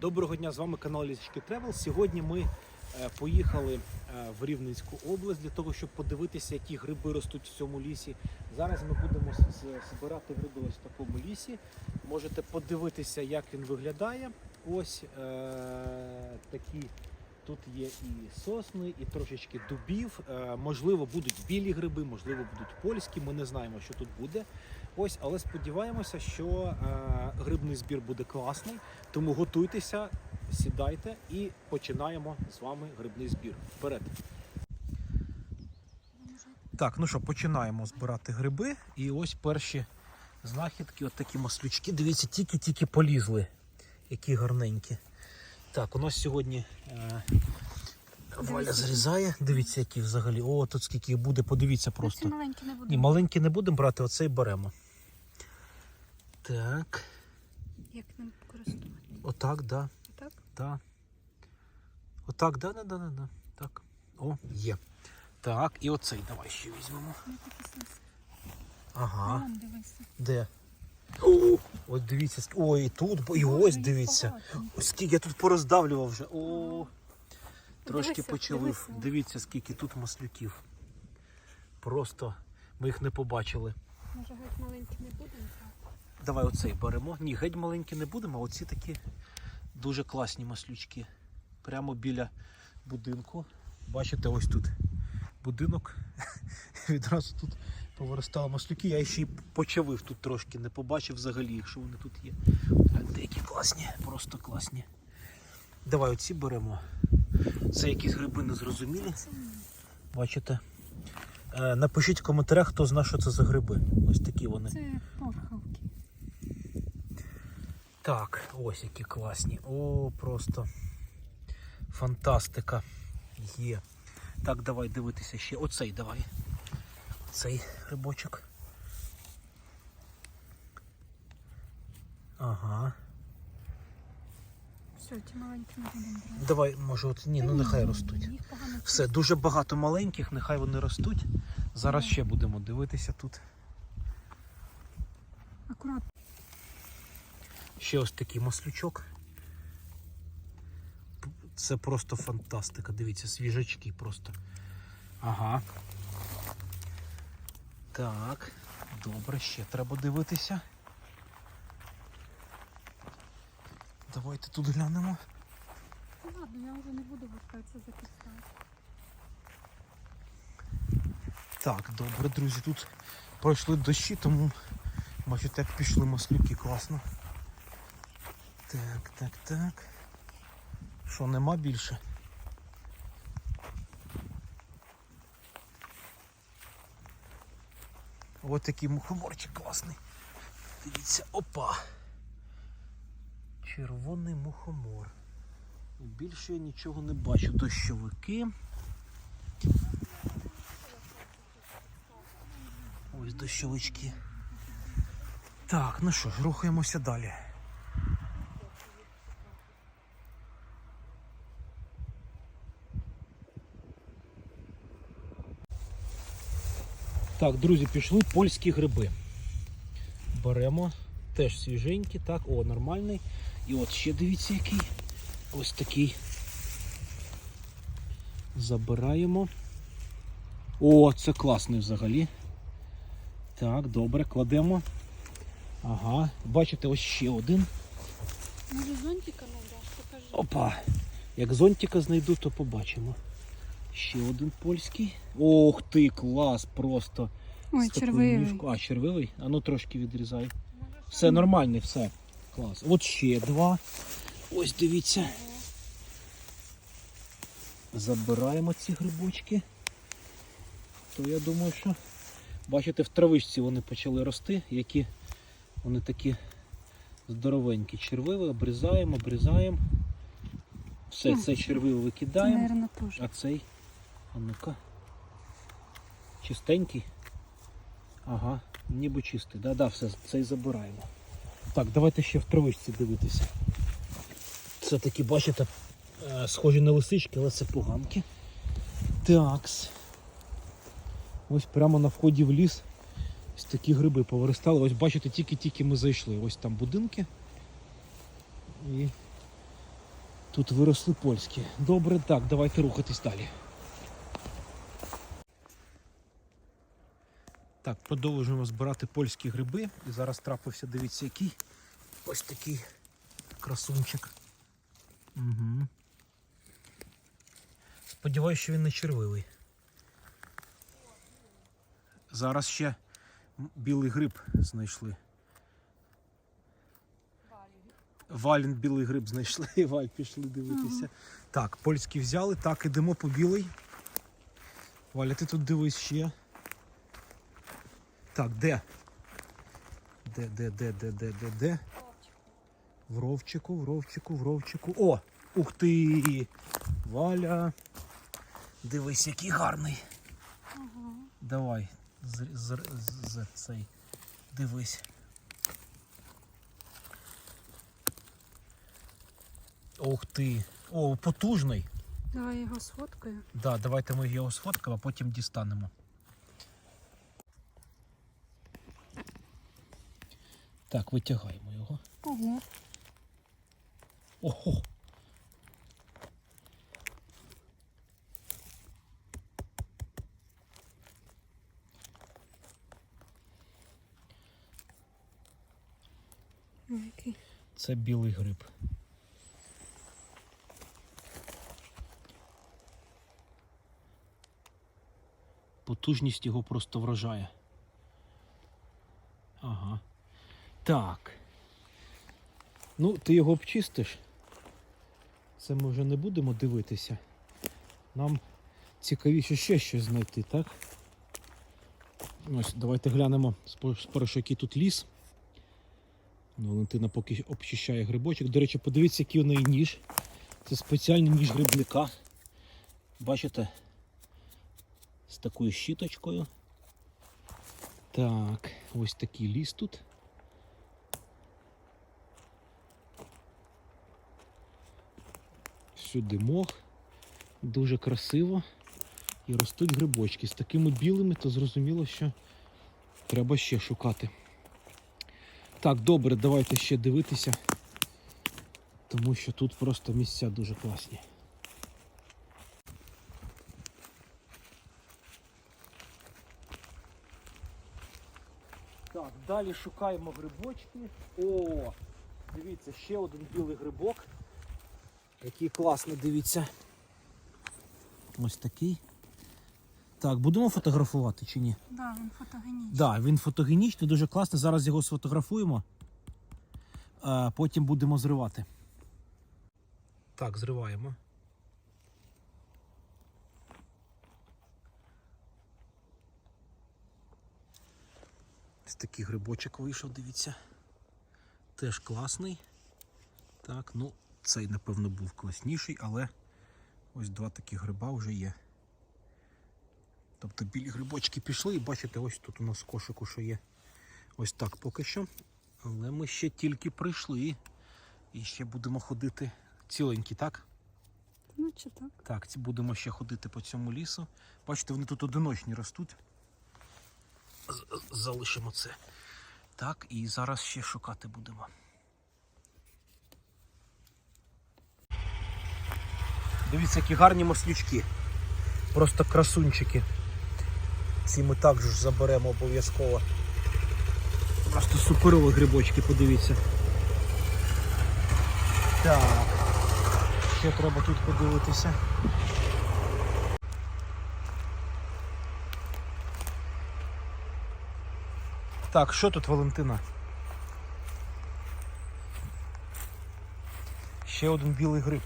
Доброго дня, з вами канал Лісочки Тревел. Сьогодні ми е, поїхали е, в Рівненську область для того, щоб подивитися, які гриби ростуть в цьому лісі. Зараз ми будемо збирати гриби ось в такому лісі. Можете подивитися, як він виглядає. Ось е, такі. Тут є і сосни, і трошечки дубів. Е, можливо, будуть білі гриби, можливо, будуть польські. Ми не знаємо, що тут буде. Ось, але сподіваємося, що е, грибний збір буде класний. Тому готуйтеся, сідайте і починаємо з вами грибний збір. Вперед! Так, ну що, починаємо збирати гриби. І ось перші знахідки, от такі маслючки. Дивіться, тільки-тільки полізли. Які гарненькі. Так, у нас сьогодні е, Валя зрізає. Дивіться, які взагалі. О, тут скільки буде, подивіться просто. Ці маленькі не будуть. Ні, маленькі не будемо брати, оцей беремо. Так, Як ним користуватися? отак, да. Так? Да. Отак, да, да, да, да, да. Так. О, є. Так, і оцей давай ще візьмемо. Сенси. Ага. Дивися. Де? О, ось дивіться, ой, і тут, і ось дивіться. Ось скільки я тут пороздавлював вже. О, трошки Дивися, почалив. дивися. Дивіться, скільки тут маслюків. Просто ми їх не побачили. Може, геть маленькі не будемо? Давай оцей беремо. Ні, геть маленькі не будемо, а оці такі дуже класні маслючки. Прямо біля будинку. Бачите, ось тут будинок. Відразу тут повиростали маслюки. Я ще й почавив тут трошки, не побачив взагалі, якщо вони тут є. Деякі класні, просто класні. Давай оці беремо. Це якісь гриби незрозумілі. Бачите? Е, Напишіть в коментарях, хто знає, що це за гриби. Ось такі вони. Це порхавки. Так, ось які класні. О, просто фантастика є. Так, давай дивитися ще. Оцей давай. Цей грибочок. Ага. Все, ті маленькі не будемо. Давай, може, от ні, ну нехай ростуть. Все, дуже багато маленьких, нехай вони ростуть. Зараз ще будемо дивитися тут. Акуратно. Ще ось такий маслючок. Це просто фантастика. Дивіться, свіжачки просто. Ага. Так, добре, ще треба дивитися. Давайте тут глянемо. Ладно, я вже не буду вертатися за кістами. Так, добре, друзі, тут пройшли дощі, тому бачите, як пішли маслюки, класно. Так, так, так. Що, нема більше? Ось такий мухоморчик класний. Дивіться, опа. Червоний мухомор. Більше я нічого не бачу. Дощовики. Ось дощовички. Так, ну що ж, рухаємося далі. Так, друзі, пішли польські гриби. Беремо. Теж свіженькі, так, о, нормальний. І от ще дивіться який. Ось такий. Забираємо. О, це класний взагалі. Так, добре, кладемо. Ага, бачите, ось ще один. Може зонтика надаш? Покажи. Опа. Як зонтика знайду, то побачимо. Ще один польський. Ох ти, клас, просто. Ой, З червивий. ніжкою. А, червивий? А ну трошки відрізай. Все нормальний, все. Клас. От ще два. Ось дивіться. Забираємо ці грибочки. То я думаю, що. Бачите, в травичці вони почали рости, які вони такі здоровенькі. Червиві, обрізаємо, обрізаємо. Все, це червиве викидаємо. А цей, а ну-ка. Чистенький. Ага, ніби чистий. Да, да, все, цей забираємо. Так, давайте ще в травичці дивитися. Це такі, бачите, е, схожі на лисички, але це поганки. Такс. Ось прямо на вході в ліс ось такі гриби повиростали. Ось бачите, тільки-тільки ми зайшли. Ось там будинки. І Тут виросли польські. Добре, так, давайте рухатись далі. Так, продовжуємо збирати польські гриби. І зараз трапився, дивіться, який. Ось такий красунчик. Угу. Сподіваюсь, що він не червивий. Зараз ще білий гриб знайшли. Валін білий гриб знайшли, Валь пішли дивитися. Так, польський взяли, так, ідемо по білий. Валя, ти тут дивись ще. Так, де? Де, де, де, де, де, де, де? В ровчику, в ровчику, в ровчику. О! Ух ти! Валя! Дивись, який гарний. Ага. Давай, з, з, з, з цей. Дивись. Ух ти. О, потужний. Давай його сфоткаю. Да, давайте ми його сфоткаємо, а потім дістанемо. Так, витягаємо його. Ого. Ого. Який. Це білий гриб. Потужність його просто вражає. Ага. Так. Ну, ти його обчистиш. Це ми вже не будемо дивитися. Нам цікавіше ще щось знайти, так? Ось, давайте глянемо спершу, який тут ліс. Ну, Валентина поки обчищає грибочок. До речі, подивіться, який у неї ніж. Це спеціальний ніж грибника. Бачите? З такою щіточкою. Так, ось такий ліс тут. Сюди мох. Дуже красиво. І ростуть грибочки. З такими білими, то зрозуміло, що треба ще шукати. Так, добре, давайте ще дивитися, тому що тут просто місця дуже класні. Так, далі шукаємо грибочки. О, дивіться, ще один білий грибок. Який класний, дивіться. Ось такий. Так, будемо фотографувати чи ні? Да, він фотогенічний. Да, він фотогенічний, дуже класний. Зараз його сфотографуємо. А потім будемо зривати. Так, зриваємо. Ось такий грибочок вийшов, дивіться. Теж класний. Так, ну, цей, напевно, був класніший, але ось два такі гриба вже є. Тобто білі грибочки пішли і бачите, ось тут у нас кошику що є. Ось так поки що. Але ми ще тільки прийшли. І ще будемо ходити ціленькі, так? Ну чи так? Так, ці будемо ще ходити по цьому лісу. Бачите, вони тут одиночні ростуть. Залишимо це. Так, і зараз ще шукати будемо. Дивіться, які гарні маслючки. Просто красунчики. Ці ми також заберемо обов'язково. Просто суперові грибочки, подивіться. Так. Ще треба тут подивитися. Так, що тут Валентина? Ще один білий гриб.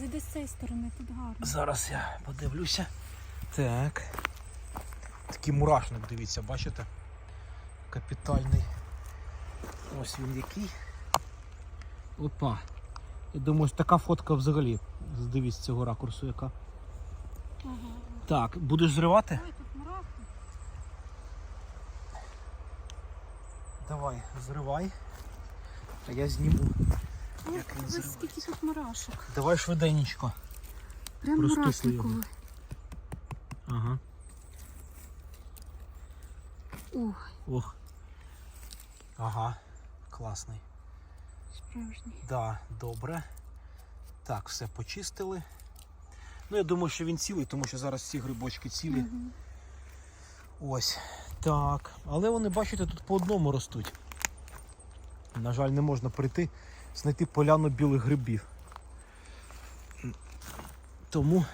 Зайди з цієї сторони, тут гарно. Зараз я подивлюся. Так. Такий мурашник, дивіться, бачите? Капітальний. Ось він який. Опа. Я думаю, ось така фотка взагалі. Дивіться цього ракурсу яка. Ага. Так, будеш зривати? Ой, тут мурахи. Давай, зривай. А я зніму. Як він ось скільки тут мурашок. Давай швиденько. Прям його. мурашниковий. Ага. Ох, Ох. Ага. Класний. справжній. Да, добре. Так, все почистили. Ну, я думаю, що він цілий, тому що зараз всі грибочки цілі. Ось. Так. Але вони, бачите, тут по одному ростуть. На жаль, не можна прийти, знайти поляну білих грибів. Тому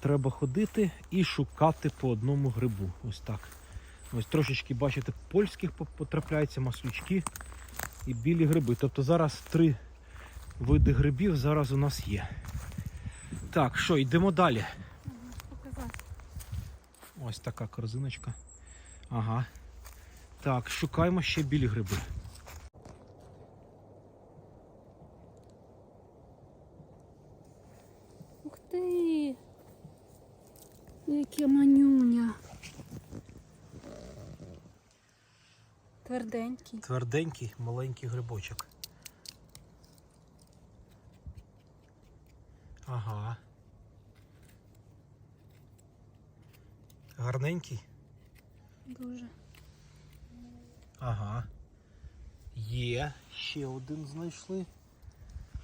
треба ходити і шукати по одному грибу. Ось так. Ось трошечки, бачите, польських по- потрапляється, маслючки і білі гриби. Тобто зараз три види грибів зараз у нас є. Так, що, йдемо далі. Ось така корзиночка. Ага. Так, шукаємо ще білі гриби. Ух ти! Яке манюня. Тверденький. Тверденький, маленький грибочок. Ага. Гарненький. Дуже. Ага. Є. Ще один знайшли.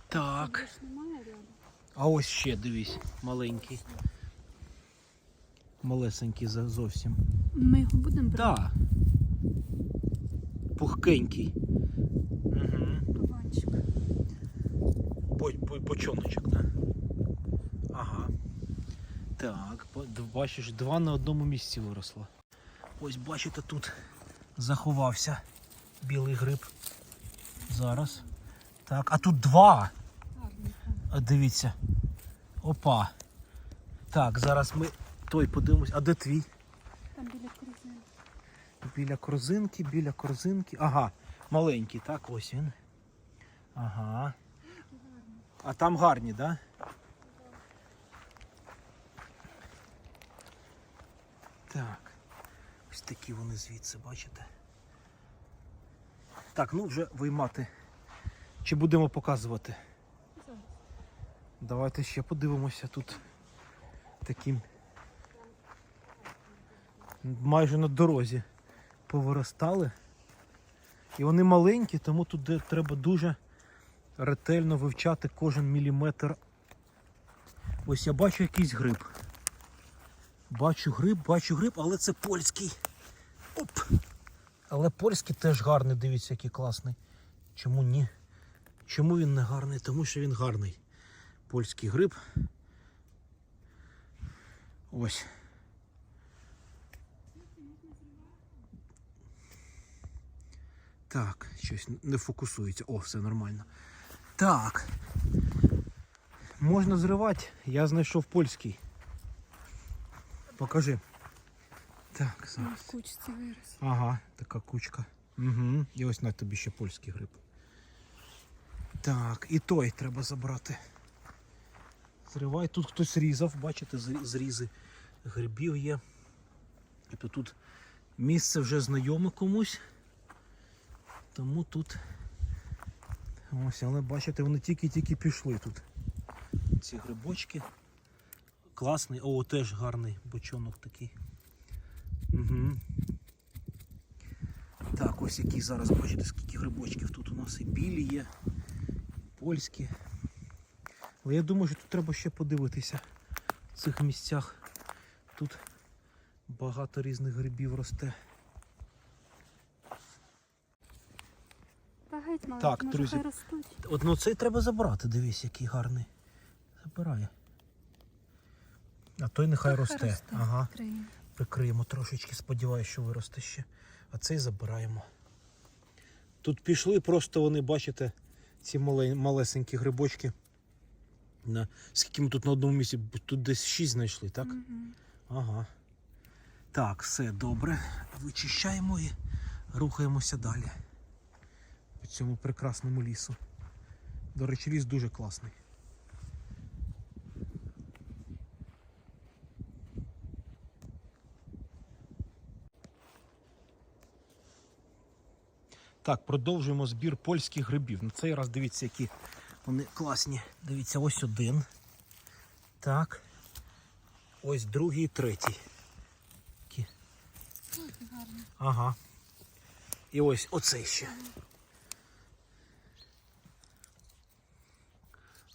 Так. А ось ще, дивись, маленький. Малесенький за- зовсім. Ми його будемо брати. Так. Пухкенький. Угу. Бочоночок, так? Ага. Так, бачиш, два на одному місці виросло. Ось бачите, тут заховався білий гриб. Зараз. Так, а тут два. А, Дивіться. Опа. Так, зараз ми той подивимось. А де твій? Там біля корзини. Біля корзинки, біля корзинки. Ага, маленький, так, ось він. Ага. А там гарні, так? Да? Так. Ось такі вони звідси, бачите? Так, ну вже виймати. Чи будемо показувати? Давайте ще подивимося тут таким майже на дорозі повиростали. І вони маленькі, тому тут треба дуже ретельно вивчати кожен міліметр. Ось я бачу якийсь гриб. Бачу гриб, бачу гриб, але це польський. Оп! Але польський теж гарний, дивіться, який класний. Чому ні? Чому він не гарний? Тому що він гарний польський гриб. Ось. Так, щось не фокусується. О, все нормально. Так. Можна зривати. Я знайшов польський. Покажи. Так, зараз. кучці вирос. Ага, така кучка. Угу. І ось на тобі ще польський гриб. Так, і той треба забрати. Зривай. Тут хтось різав, бачите, зрізи грибів є. Тобто тут місце вже знайоме комусь. Тому тут. Ось, але бачите, вони тільки-тільки пішли тут. Ці грибочки. Класний, о, теж гарний бочонок такий. Угу. Так, ось які зараз бачите, скільки грибочків тут у нас і білі є, і польські. Але я думаю, що тут треба ще подивитися в цих місцях. Тут багато різних грибів росте. Мало, Так, може друзі. хай ростуть. От ну цей треба забрати, дивись, який гарний. Забирає. А той нехай росте. росте. Ага. Прикриємо трошечки, сподіваюся, що виросте ще. А цей забираємо. Тут пішли, просто вони, бачите, ці малесенькі грибочки. На, скільки ми тут на одному місці, тут десь 6 знайшли, так? Мгм. Ага. Так, все добре. Вичищаємо і рухаємося далі. По цьому прекрасному лісу. До речі, ліс дуже класний. Так, продовжуємо збір польських грибів. На цей раз дивіться, які вони класні. Дивіться, ось один. Так. Ось другий і третій. Такі. Ага. І ось оцей ще.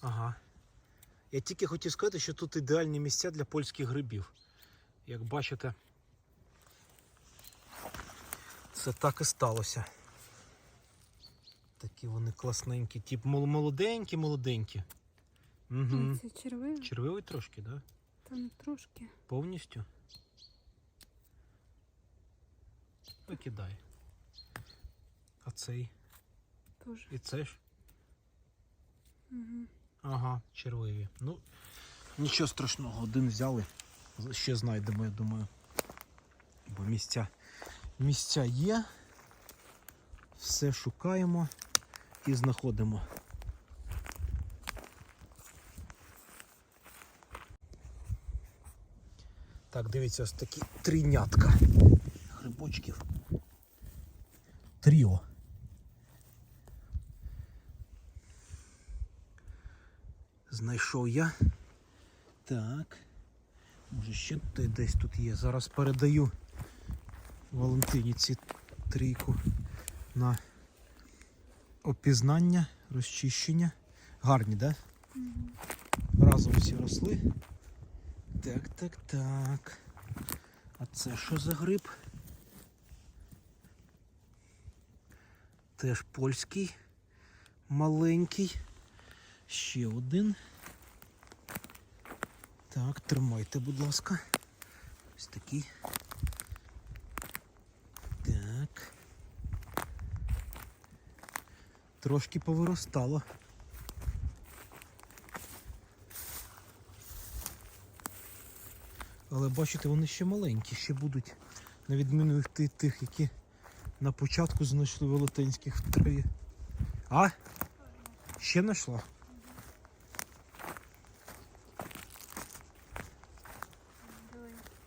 Ага. Я тільки хотів сказати, що тут ідеальні місця для польських грибів. Як бачите, це так і сталося. Такі вони класненькі, тип молоденькі, молоденькі. Угу. Це червивий, Червивий трошки, так? Да? там трошки. Повністю. Викидай. А цей. Теж. І це ж. Угу. Ага, червиві. Ну, нічого страшного, один взяли. Ще знайдемо, я думаю. Бо місця, місця є. Все шукаємо і знаходимо. Так, дивіться, ось такі трійнятка грибочків. Тріо. Знайшов я. Так. Може ще десь тут є. Зараз передаю Валентині ці трійку на опізнання, розчищення. Гарні? Да? Разом всі росли. Так, так, так. А це що за гриб? Теж польський, маленький. Ще один. Так, тримайте, будь ласка. Ось такий. Трошки повиростало. Але бачите, вони ще маленькі, ще будуть, на відміну від тих, які на початку знайшли велетенських в траві. А? Ще знайшла?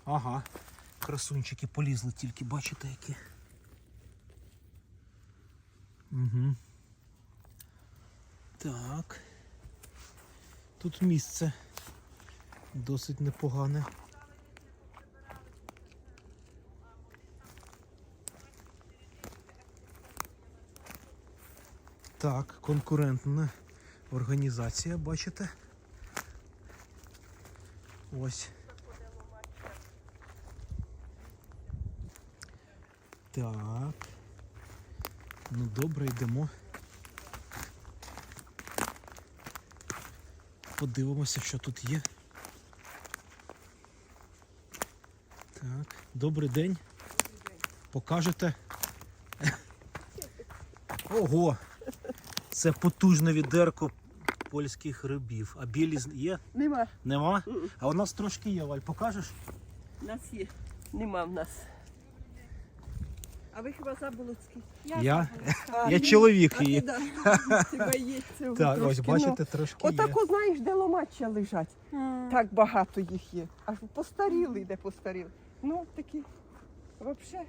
Ага. Красунчики полізли тільки, бачите які. Угу. Так. Тут місце досить непогане. Так, конкурентна організація, бачите? Ось. Так. Ну добре, йдемо. Подивимося, що тут є. Так, добрий день. Покажете. Ого! Це потужне відерко польських рибів. А білі є? Нема. Нема? А у нас трошки є, Валь, покажеш? У нас є. Нема в нас. Ви хіба заболоцькі? Я? А, Я чоловік А її. да. Тебе є це Так, ось трошки, бачите, трошки Ну, є. отако, знаєш, де ломача лежать. Так багато їх є. Аж постаріли, де постаріли. Ну, такі. Взагалі,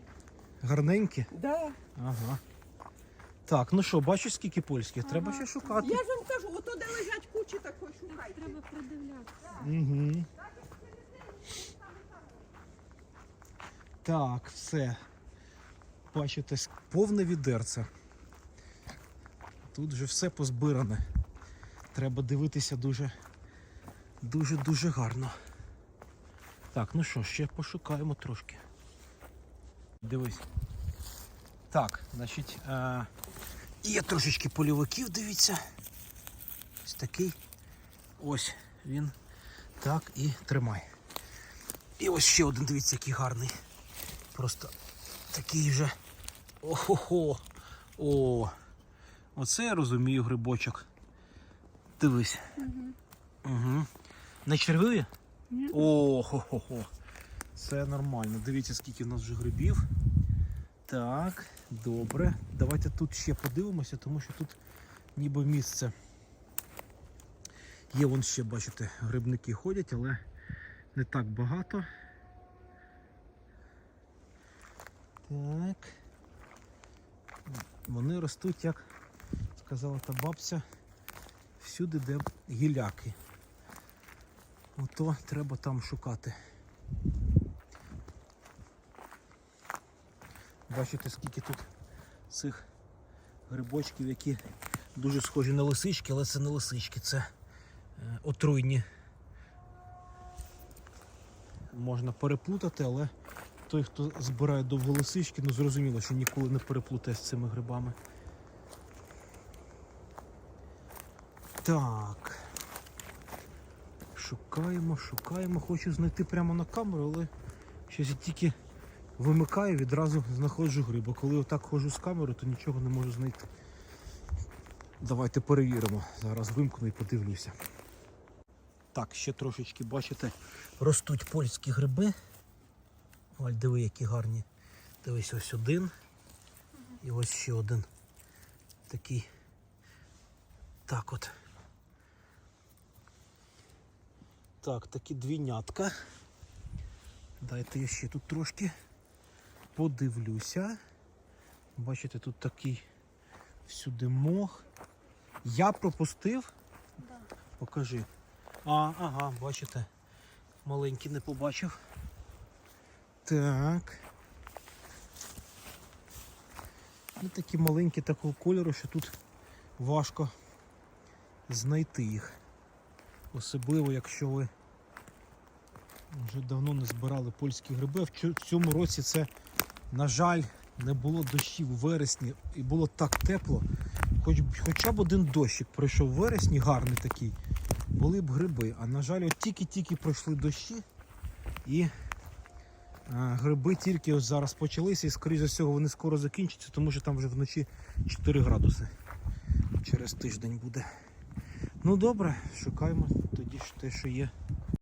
Гарненькі. да. Ага. Так, ну що, бачиш, скільки польських? Треба ще шукати. Я ж вам кажу, ото де лежать кучі такої, шукайте. Треба придивлятися. Угу. Так, все. Бачите, повне відерце. Тут вже все позбиране. Треба дивитися дуже, дуже, дуже гарно. Так, ну що, ще пошукаємо трошки. Дивись. Так, значить, е, є трошечки польовиків, дивіться. Ось такий. Ось він. Так, і тримай. І ось ще один, дивіться, який гарний. Просто такий вже. Охо-хо. О. Оце я розумію грибочок. Дивись. Угу. Не червиві? Ні. О, хо-хо-хо. Це нормально. Дивіться, скільки в нас вже грибів. Так, добре. Давайте тут ще подивимося, тому що тут ніби місце. Є вон ще, бачите, грибники ходять, але не так багато. Так. Вони ростуть, як сказала та бабця, всюди, де гіляки. Ото треба там шукати. Бачите, скільки тут цих грибочків, які дуже схожі на лисички, але це не лисички, це е, отруйні. Можна переплутати, але той, хто збирає довголисички, ну зрозуміло, що ніколи не переплутає з цими грибами. Так. Шукаємо, шукаємо. Хочу знайти прямо на камеру, але щось я тільки вимикаю, відразу знаходжу гриб. А коли отак ходжу з камерою, то нічого не можу знайти. Давайте перевіримо. Зараз вимкну і подивлюся. Так, ще трошечки, бачите, ростуть польські гриби. Ось диви, які гарні. Дивись, ось один. І ось ще один. Такий. Так от. Так, такі двійнятка. Дайте я ще тут трошки подивлюся. Бачите, тут такий всюди мох. Я пропустив. Да. Покажи. А, ага, бачите. Маленький не побачив. Так. Ну, такі маленькі такого кольору, що тут важко знайти їх. Особливо, якщо ви вже давно не збирали польські гриби. В цьому році це, на жаль, не було дощів у вересні і було так тепло. Хоч, хоча б один дощик пройшов в вересні, гарний такий, були б гриби. А на жаль, от тільки-тільки пройшли дощі і гриби тільки ось зараз почалися і, скоріш за всього, вони скоро закінчаться, тому що там вже вночі 4 градуси. Через тиждень буде. Ну добре, шукаємо тоді ж те, що є.